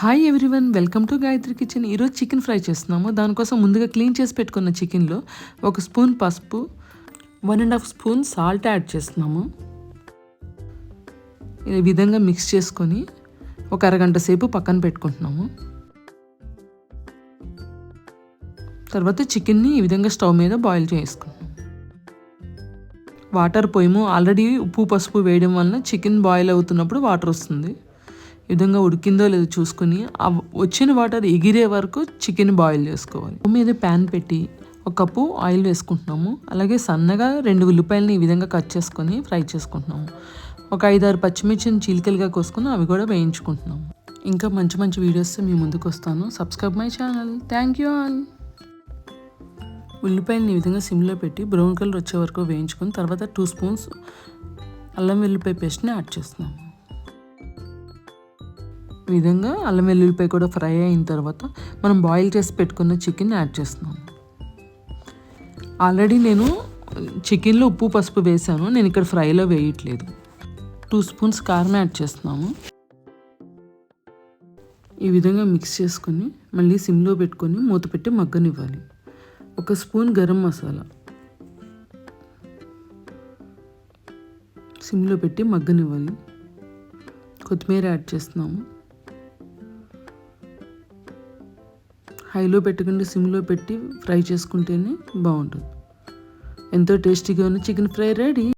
Hi everyone welcome to Gayathri kitchen ఈరోజు chicken fry చేస్తున్నాము. దానికోసం ముందుగా క్లీన్ చేసి పెట్టుకున్న చికెన్లో ఒక స్పూన్ పసుపు one and half spoon salt add చేస్తున్నాము. ఈ విధంగా మిక్స్ చేసుకొని ఒక అరగంట సేపు పక్కన పెట్టుకుంటున్నాము. తర్వాత చికెన్ని ఈ విధంగా స్టవ్ మీద బాయిల్ చేసుకున్నాము వాటర్ పోయము. ఆల్రెడీ ఉప్పు పసుపు వేయడం వలన చికెన్ బాయిల్ అవుతున్నప్పుడు వాటర్ వస్తుంది. విధంగా ఉడికిందో లేదో చూసుకుని ఆ వచ్చిన వాటర్ ఎగిరే వరకు చికెన్ బాయిల్ చేసుకోవాలి. మీద ప్యాన్ పెట్టి ఒక కప్పు ఆయిల్ వేసుకుంటున్నాము. అలాగే సన్నగా రెండు ఉల్లిపాయలని ఈ విధంగా కట్ చేసుకొని ఫ్రై చేసుకుంటున్నాము. ఒక ఐదారు పచ్చిమిర్చిని చీలికలుగా కోసుకుని అవి కూడా వేయించుకుంటున్నాము. ఇంకా మంచి మంచి వీడియోస్ మీ ముందుకు వస్తాను. Subscribe my channel thank you all ఉల్లిపాయలని ఈ విధంగా సిమ్లో పెట్టి బ్రౌన్ కలర్ వచ్చే వరకు వేయించుకుని తర్వాత టూ స్పూన్స్ అల్లం వెల్లిపాయ పేస్ట్ని యాడ్ చేస్తున్నాము. విధంగా అల్లం వెల్లుల్లిపాయ కూడా ఫ్రై అయిన తర్వాత మనం బాయిల్ చేసి పెట్టుకున్న చికెన్ యాడ్ చేస్తున్నాము ఆల్రెడీ నేను చికెన్లో ఉప్పు పసుపు వేసాను. నేను ఇక్కడ ఫ్రైలో వేయట్లేదు. టూ స్పూన్స్ కారం యాడ్ చేస్తున్నాము. ఈ విధంగా మిక్స్ చేసుకొని మళ్ళీ సిమ్లో పెట్టుకొని మూత పెట్టి మగ్గనివ్వాలి. ఒక స్పూన్ గరం మసాలా సిమ్లో పెట్టి మగ్గనివ్వాలి. కొత్తిమీర యాడ్ చేస్తున్నాము. హైలో పెట్టకుండా సిమ్లో పెట్టి ఫ్రై చేసుకుంటేనే బాగుంటుంది. ఎంతో టేస్టీగా ఉన్న చికెన్ ఫ్రై రెడీ.